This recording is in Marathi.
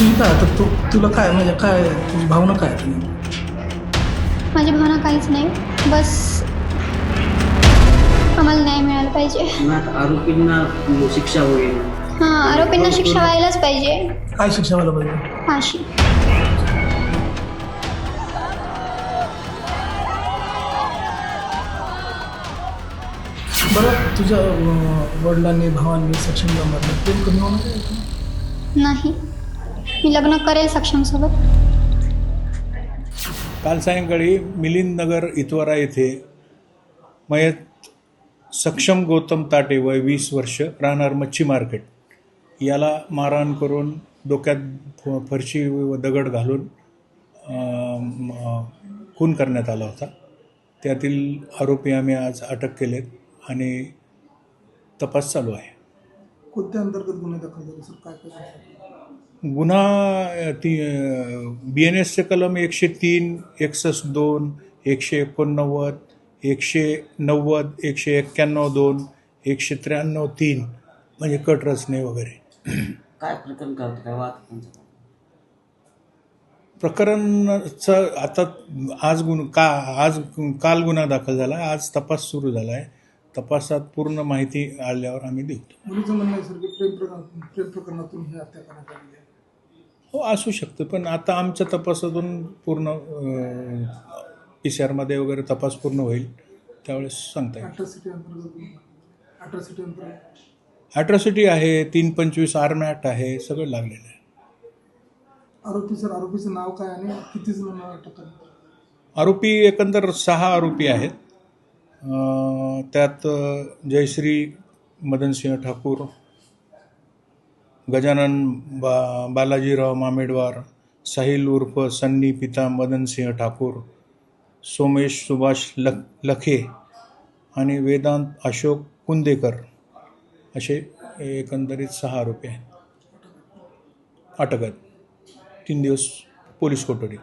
तुझी काय तर तू तुला काय म्हणजे काय तुझी भावना काय? माझी भावना काहीच नाही. बस आम्हाला न्याय मिळाला पाहिजे. मग आरोपींना शिक्षा होईल हां आरोपींना शिक्षा व्हायलाच पाहिजे. काय शिक्षा व्हायला पाहिजे? फाशी. बरं तुझ्या अं, वडिलांनी भावांनी सक्षम मारलं प्रेम कमी होणार आहे? का? नाही. मी लग्न करेल सक्षमसोबत. काल सायंकाळी मिलिंद नगर इतवारा येथे मयत सक्षम गौतम ताटे वय वीस वर्ष राहणार मच्छी मार्केट. याला मारहाण करून डोक्यात फ- फरशी व दगड घालून अं, म- खून करण्यात आला होता. त्यातील आरोपी आम्ही आज अटक केलेत आणि तपास चालू आहे. कोणत्या अंतर्गत गुन्हे दाखल झाले? सर काय काय? गुन्हा ती बी एन एसचे कलम एकशे तीन एकसष्ट दोन एकशे एकोणनव्वद एकशे नव्वद एकशे एक्क्याण्णव दोन एकशे त्र्याण्णव तीन म्हणजे कट रचने वगैरे. काय प्रकरण करतो प्रकरणचं आता आज गुन्हा का आज काल गुन्हा दाखल झाला आज तपास सुरू झाला आहे तपासात पूर्ण माहिती आल्यावर आम्ही देऊ मुलीचं म्हणणं आहे सर की प्रेम प्रकरण प्रेम प्रकरणातून ही हत्या करण्यात आलेली आहे. हो असू शकतं पण आता आमच्या तपासातून पूर्ण पी सी आरमध्ये वगैरे तपास पूर्ण होईल त्यावेळेस सांगता येईल. अट्रॉसिटी अंतर्गत गुन्हा अट्रॉसिटी अंतर्गत. ॲट्रॉसिटी आहे तीन पंचवीस आर्म ॲक्ट आहे सगळं लागलेलं आहे. आरोपी सर आरोपीचं नाव काय आणि किती जणांना अटक करण्यात आरोपी एकंदर सहा आरोपी आहेत. त्यात जयश्री मदनसिंह ठाकूर गजानन बा बालाजीराव मामेडवार साहिल उर्फ सन्नी पिता मदनसिंह ठाकूर सोमेश सुभाष लख लखे आणि वेदांत अशोक कुंदेकर असे एकंदरीत सहा आरोपी आहेत. अटक. आहेत तीन दिवस पोलीस कोठडी.